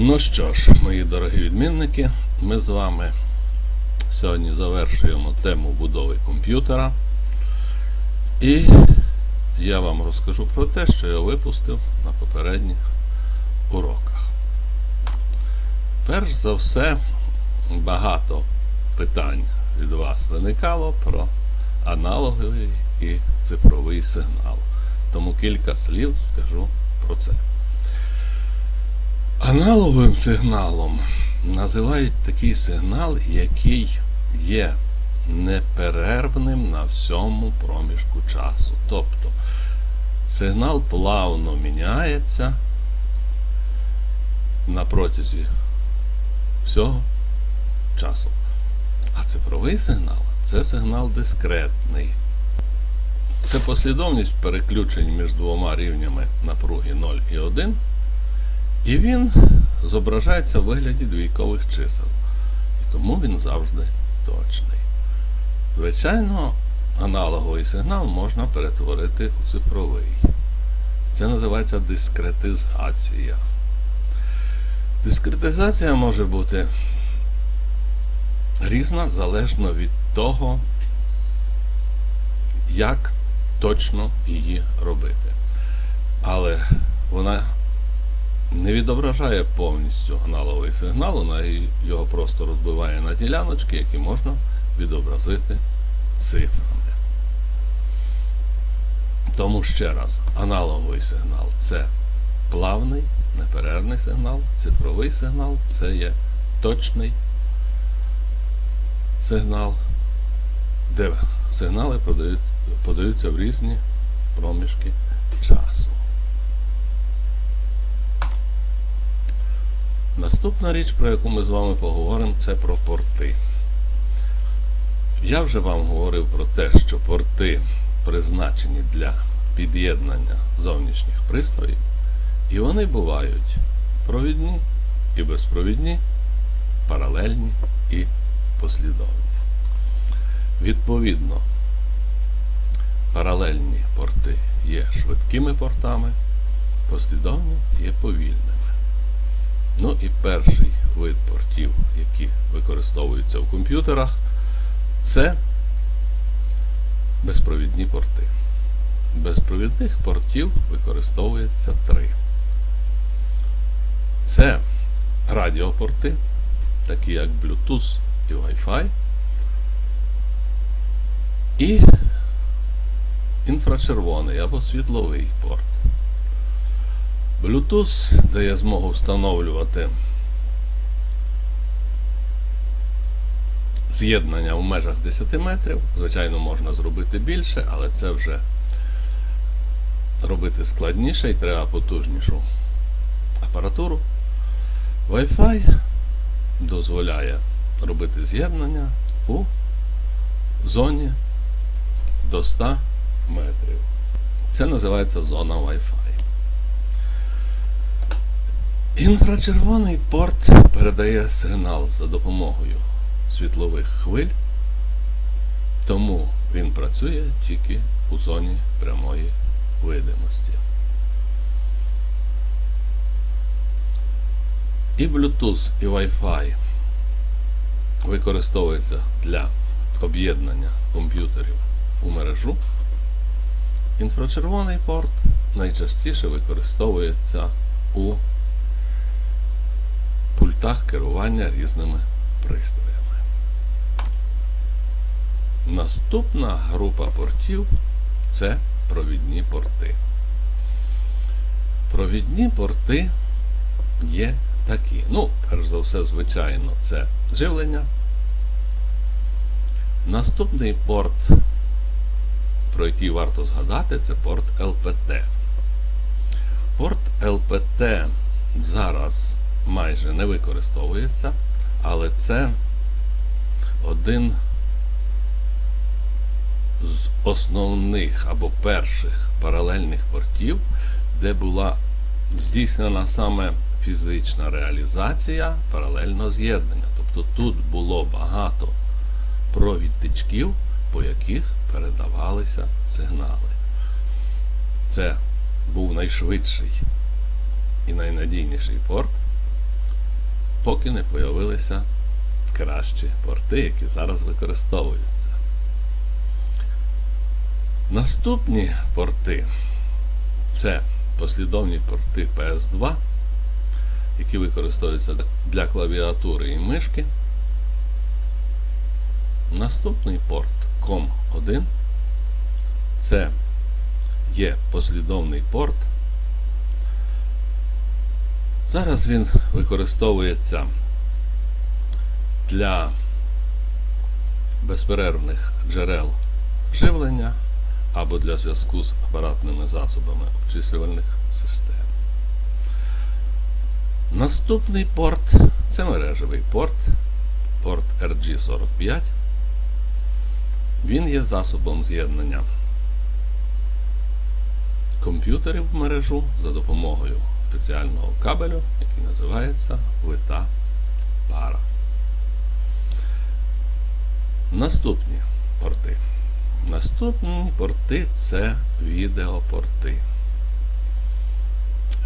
Ну що ж, мої дорогі відмінники, ми з вами сьогодні завершуємо тему будови комп'ютера. І я вам розкажу про те, що я випустив на попередніх уроках. Перш за все, багато питань від вас виникало про аналоговий і цифровий сигнал. Тому кілька слів скажу про це. Аналоговим сигналом називають такий сигнал, який є неперервним на всьому проміжку часу. Тобто сигнал плавно міняється на протязі всього часу. А цифровий сигнал це сигнал дискретний. Це послідовність переключень між двома рівнями напруги 0 і 1. І він зображається в вигляді двійкових чисел. І тому він завжди точний. Звичайно, аналоговий сигнал можна перетворити у цифровий. Це називається дискретизація. Дискретизація може бути різна залежно від того, як точно її робити. Але вона не відображає повністю аналоговий сигнал, вона його просто розбиває на діляночки, які можна відобразити цифрами. Тому ще раз, аналоговий сигнал це плавний, неперервний сигнал, цифровий сигнал це є точний сигнал, де сигнали подаються в різні проміжки часу. Наступна річ, про яку ми з вами поговоримо, це про порти. Я вже вам говорив про те, що порти призначені для під'єднання зовнішніх пристроїв, і вони бувають провідні і безпровідні, паралельні і послідовні. Відповідно, паралельні порти є швидкими портами, послідовні є повільними. Ну і перший вид портів, які використовуються в комп'ютерах, це безпровідні порти. Безпровідних портів використовується три. Це радіопорти, такі як Bluetooth і Wi-Fi, і інфрачервоний або світловий порт. Bluetooth дає змогу встановлювати з'єднання в межах 10 метрів. Звичайно, можна зробити більше, але це вже робити складніше і треба потужнішу апаратуру. Wi-Fi дозволяє робити з'єднання у зоні до 100 метрів. Це називається зона Wi-Fi. Інфрачервоний порт передає сигнал за допомогою світлових хвиль, тому він працює тільки у зоні прямої видимості. І Bluetooth, і Wi-Fi використовуються для об'єднання комп'ютерів у мережу. Інфрачервоний порт найчастіше використовується у пультах керування різними пристроями. Наступна група портів це провідні порти. Провідні порти є такі. Ну, перш за все, звичайно, це живлення. Наступний порт, про який варто згадати, це порт ЛПТ. Порт ЛПТ зараз майже не використовується, але це один з основних або перших паралельних портів, де була здійснена саме фізична реалізація паралельного з'єднання. Тобто тут було багато провідтичків, по яких передавалися сигнали. Це був найшвидший і найнадійніший порт, поки не появилися кращі порти, які зараз використовуються. Наступні порти це послідовні порти PS2, які використовуються для клавіатури і мишки. Наступний порт COM1 це є послідовний порт. Зараз він використовується для безперервних джерел живлення або для зв'язку з апаратними засобами обчислювальних систем. Наступний порт це мережевий порт, порт RG45. Він є засобом з'єднання комп'ютерів в мережу за допомогою спеціального кабелю, який називається вита пара. Наступні порти. Наступні порти це відеопорти.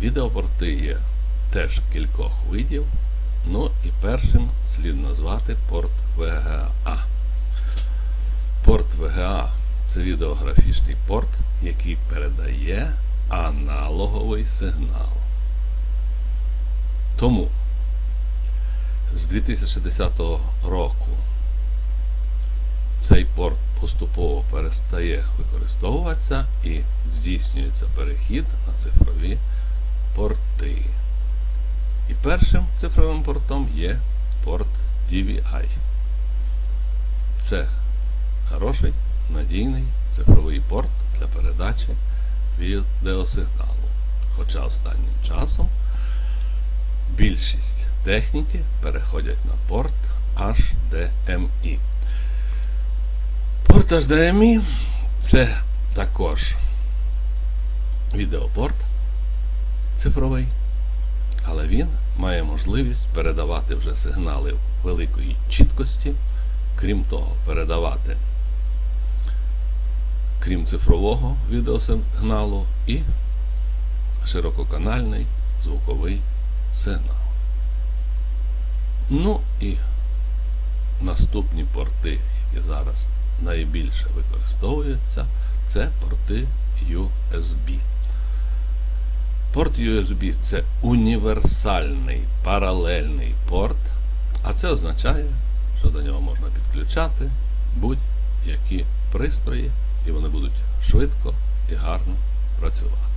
Відеопорти є теж кількох видів. Ну і першим слід назвати порт VGA. Порт VGA це відеографічний порт, який передає аналоговий сигнал. Тому з 2010 року цей порт поступово перестає використовуватися і здійснюється перехід на цифрові порти. І першим цифровим портом є порт DVI. Це хороший, надійний цифровий порт для передачі відеосигналу. Хоча останнім часом більшість техніки переходять на порт HDMI. Порт HDMI це також відеопорт цифровий, але він має можливість передавати вже сигнали великої чіткості, крім того, передавати, крім цифрового відеосигналу, і ширококанальний звуковий сигнал. Ну і наступні порти, які зараз найбільше використовуються, це порти USB. Порт USB це універсальний паралельний порт, а це означає, що до нього можна підключати будь-які пристрої, і вони будуть швидко і гарно працювати.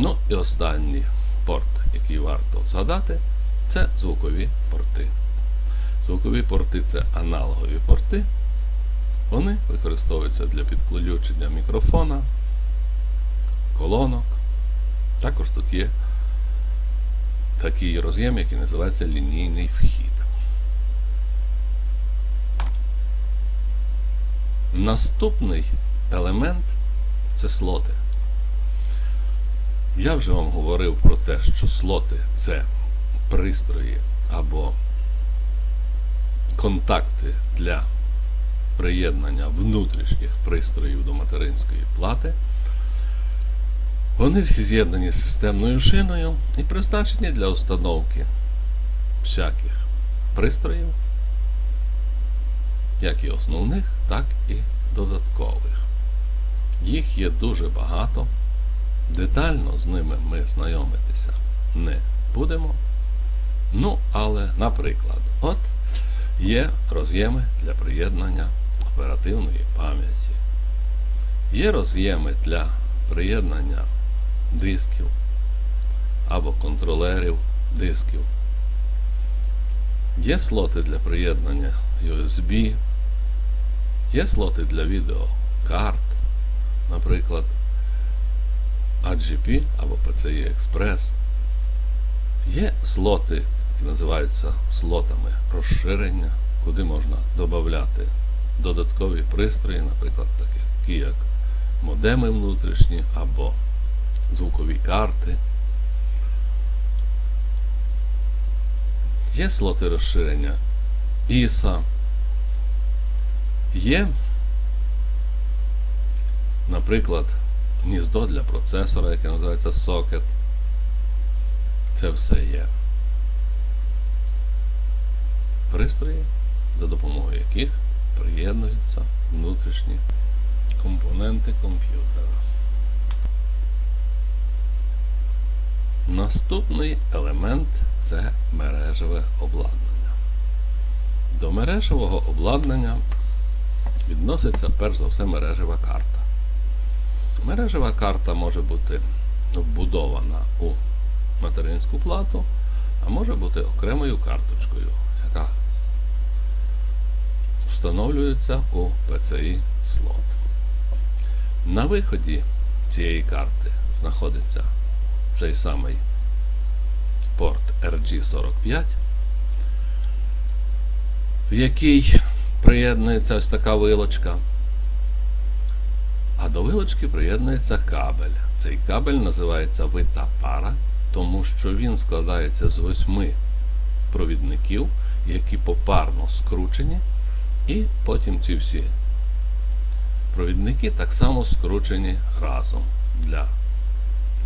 Ну і останній порт, який варто згадати, це звукові порти. Звукові порти це аналогові порти. Вони використовуються для підключення мікрофона, колонок. Також тут є такий роз'єм, який називається лінійний вхід. Наступний елемент це слоти. Я вже вам говорив про те, що слоти це пристрої або контакти для приєднання внутрішніх пристроїв до материнської плати. Вони всі з'єднані з системною шиною і призначені для установки всяких пристроїв, як і основних, так і додаткових. Їх є дуже багато. Детально з ними ми знайомитися не будемо. Ну, але, наприклад, от є роз'єми для приєднання оперативної пам'яті. Є роз'єми для приєднання дисків або контролерів дисків. Є слоти для приєднання USB, є слоти для відеокарт, наприклад, AGP або PCI Express. Є слоти, які називаються слотами розширення, куди можна додати додаткові пристрої, наприклад, такі як модеми внутрішні або звукові карти. Є слоти розширення ISA. Є, наприклад, гніздо для процесора, яке називається сокет. Це все є пристрої, за допомогою яких приєднуються внутрішні компоненти комп'ютера. Наступний елемент це мережеве обладнання. До мережевого обладнання відноситься перш за все мережева карта. Мережева карта може бути вбудована у материнську плату, а може бути окремою карточкою, яка встановлюється у PCI слот. На виході цієї карти знаходиться цей самий порт RG45, в який приєднується ось така вилочка. До вилочки приєднується кабель. Цей кабель називається вита пара, тому що він складається з восьми провідників, які попарно скручені, і потім ці всі провідники так само скручені разом для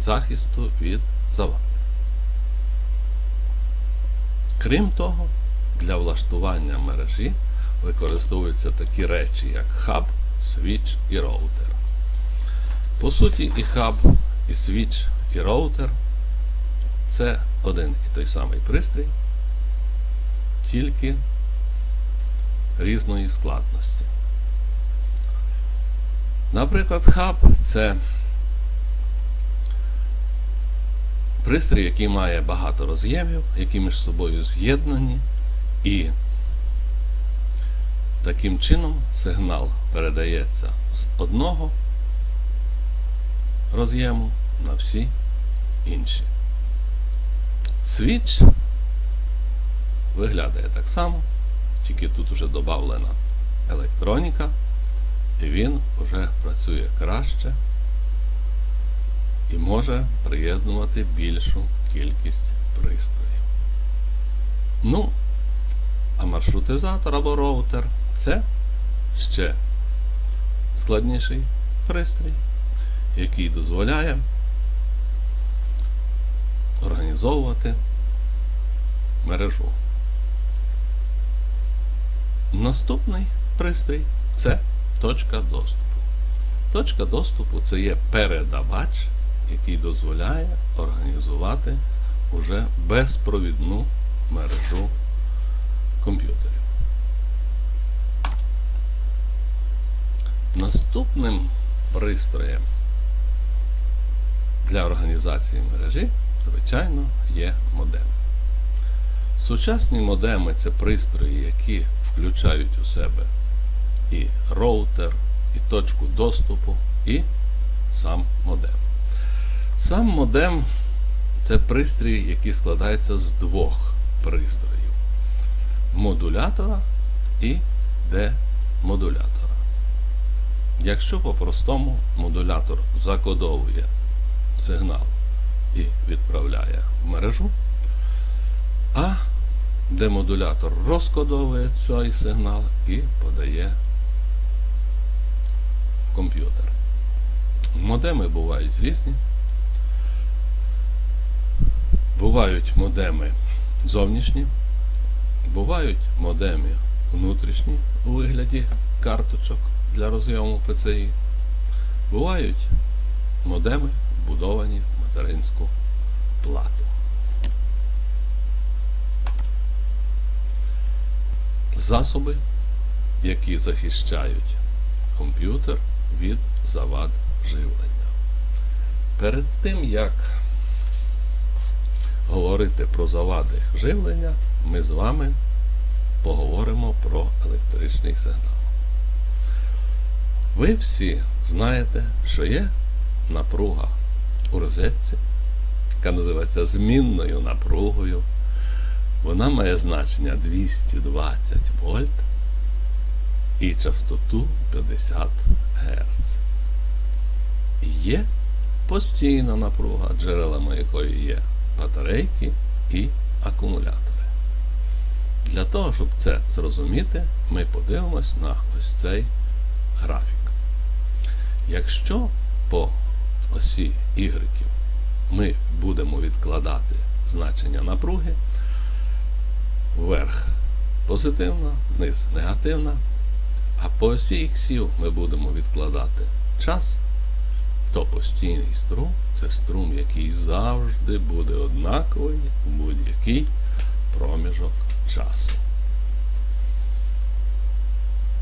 захисту від завади. Крім того, для влаштування мережі використовуються такі речі, як хаб, свіч і роутер. По суті, і хаб, і свіч, і роутер це один і той самий пристрій, тільки різної складності. Наприклад, хаб це пристрій, який має багато роз'ємів, які між собою з'єднані, і таким чином сигнал передається з одного роз'єму на всі інші. Свіч виглядає так само, тільки тут вже додавлена електроніка, і він вже працює краще і може приєднувати більшу кількість пристроїв. Ну, а маршрутизатор або роутер це ще складніший пристрій, який дозволяє організовувати мережу. Наступний пристрій це точка доступу. Точка доступу це є передавач, який дозволяє організувати уже безпровідну мережу комп'ютерів. Наступним пристроєм для організації мережі, звичайно, є модем. Сучасні модеми це пристрої, які включають у себе і роутер, і точку доступу, і сам модем. Сам модем це пристрій, який складається з двох пристроїв: модулятора і демодулятора. Якщо по-простому модулятор закодовує сигнал і відправляє в мережу, а демодулятор розкодовує цей сигнал і подає в комп'ютер. Модеми бувають різні. Бувають модеми зовнішні, бувають модеми внутрішні у вигляді карточок для розйому PCI. Бувають модеми, вбудовані в материнську плату. Засоби, які захищають комп'ютер від завад живлення. Перед тим, як говорити про завади живлення, ми з вами поговоримо про електричний сигнал. Ви всі знаєте, що є напруга у розетці, яка називається змінною напругою. Вона має значення 220 вольт і частоту 50 Гц. Є постійна напруга, джерелами якої є батарейки і акумулятори. Для того, щоб це зрозуміти, ми подивимось на ось цей графік. Якщо по осі Y ми будемо відкладати значення напруги. Вверх позитивна, вниз негативна. А по осі іксів ми будемо відкладати час, то постійний струм це струм, який завжди буде однаковий у будь-який проміжок часу.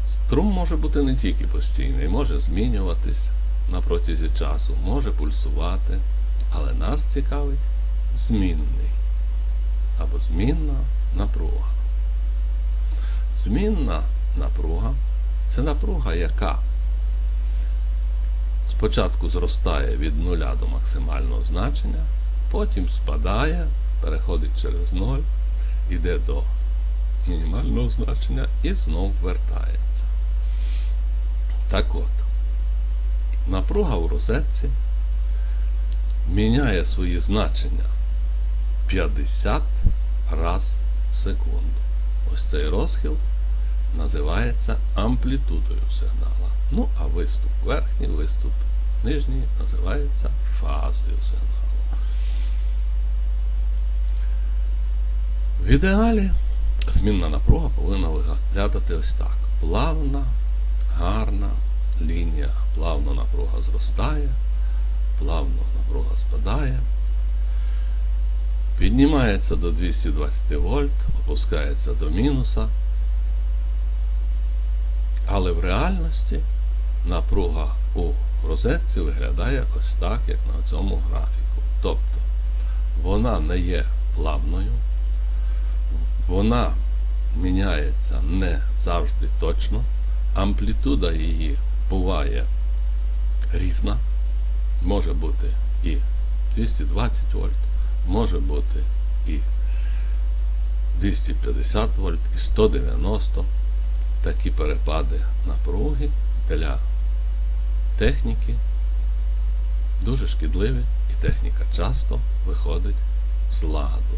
Струм може бути не тільки постійний, може змінюватись на протязі часу, може пульсувати, але нас цікавить змінний або змінна напруга. Змінна напруга це напруга, яка спочатку зростає від нуля до максимального значення, потім спадає, переходить через ноль, йде до мінімального значення і знов вертається. Так от, напруга в розетці міняє свої значення 50 раз в секунду. Ось цей розхил називається амплітудою сигнала. Ну, а виступ верхній, виступ нижній називається фазою сигналу. В ідеалі змінна напруга повинна виглядати ось так. Плавна, гарна лінія, плавно напруга зростає, плавно напруга спадає. Піднімається до 220 вольт, опускається до мінуса. Але в реальності напруга у розетці виглядає ось так, як на цьому графіку. Тобто вона не є плавною, вона міняється не завжди точно, амплітуда її буває різна, може бути і 220 вольт, може бути і 250 вольт, і 190 такі перепади напруги для техніки дуже шкідливі, і техніка часто виходить з ладу.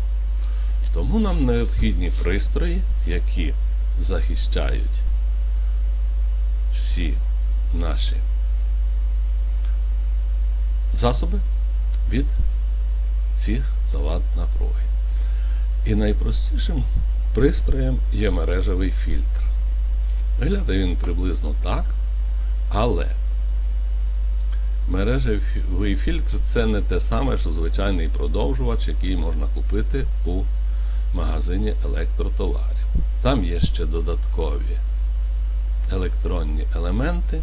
Тому нам необхідні пристрої, які захищають всі наші засоби від цих завад напруги. І найпростішим пристроєм є мережевий фільтр. Виглядає він приблизно так, але мережевий фільтр це не те саме, що звичайний продовжувач, який можна купити у магазині електротоварів. Там є ще додаткові електронні елементи,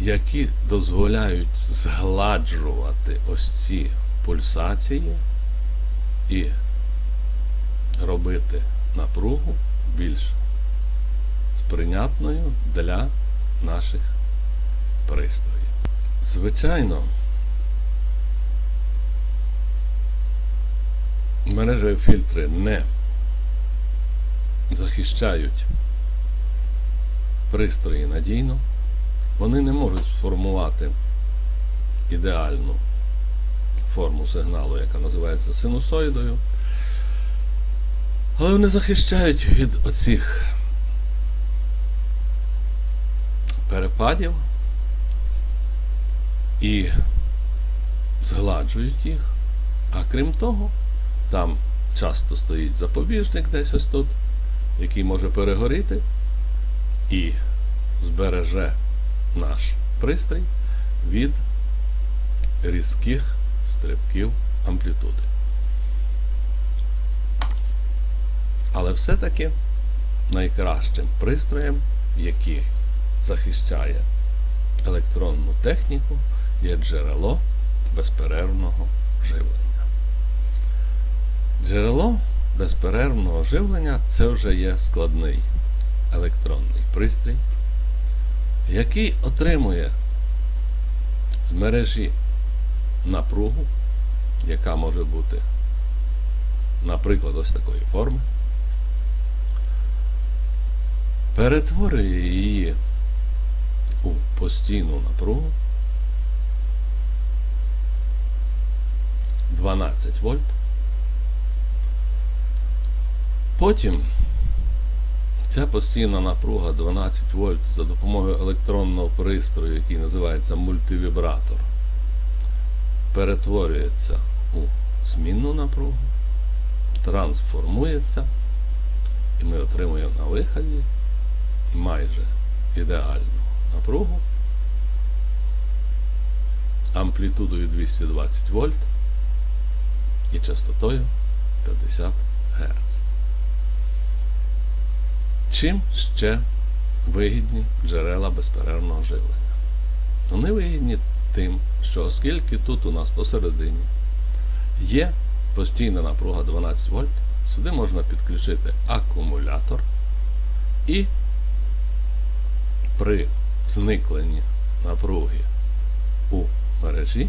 які дозволяють згладжувати ось ці пульсації і робити напругу більш сприйнятною для наших пристроїв. Звичайно, мережеві фільтри не захищають пристрої надійно, вони не можуть сформувати ідеальну форму сигналу, яка називається синусоїдою, але вони захищають від оцих перепадів і згладжують їх. А крім того, там часто стоїть запобіжник десь ось тут, який може перегоріти і збереже наш пристрій від різких стрибків амплітуди. Але все-таки найкращим пристроєм, який захищає електронну техніку, є джерело безперервного живлення. Джерело безперервного живлення це вже є складний електронний пристрій, який отримує з мережі напругу, яка може бути, наприклад, ось такої форми, перетворює її у постійну напругу 12 вольт. Потім ця постійна напруга 12 вольт за допомогою електронного пристрою, який називається мультивібратор, перетворюється у змінну напругу, трансформується, і ми отримуємо на виході майже ідеальну напругу амплітудою 220 вольт і частотою 50 Гц. Чим ще вигідні джерела безперервного живлення? Вони вигідні тим, що оскільки тут у нас посередині є постійна напруга 12 вольт, сюди можна підключити акумулятор і при зникленні напруги у мережі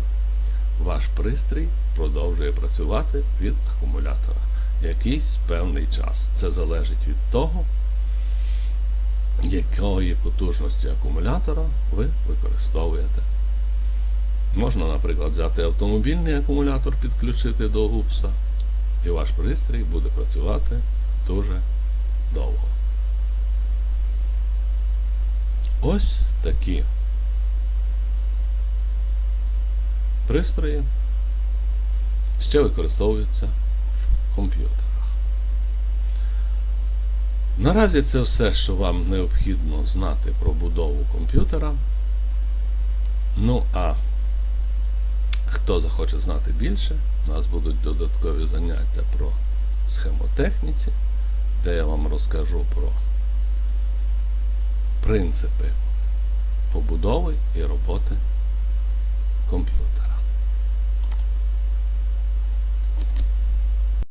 ваш пристрій продовжує працювати від акумулятора якийсь певний час. Це залежить від того, якої потужності акумулятора ви використовуєте. Можна, наприклад, взяти автомобільний акумулятор, підключити до УПСа, і ваш пристрій буде працювати дуже довго. Ось такі пристрої ще використовуються в комп'ютерах. Наразі це все, що вам необхідно знати про будову комп'ютера. Ну а хто захоче знати більше, у нас будуть додаткові заняття про схемотехніці, де я вам розкажу про принципи побудови і роботи комп'ютера.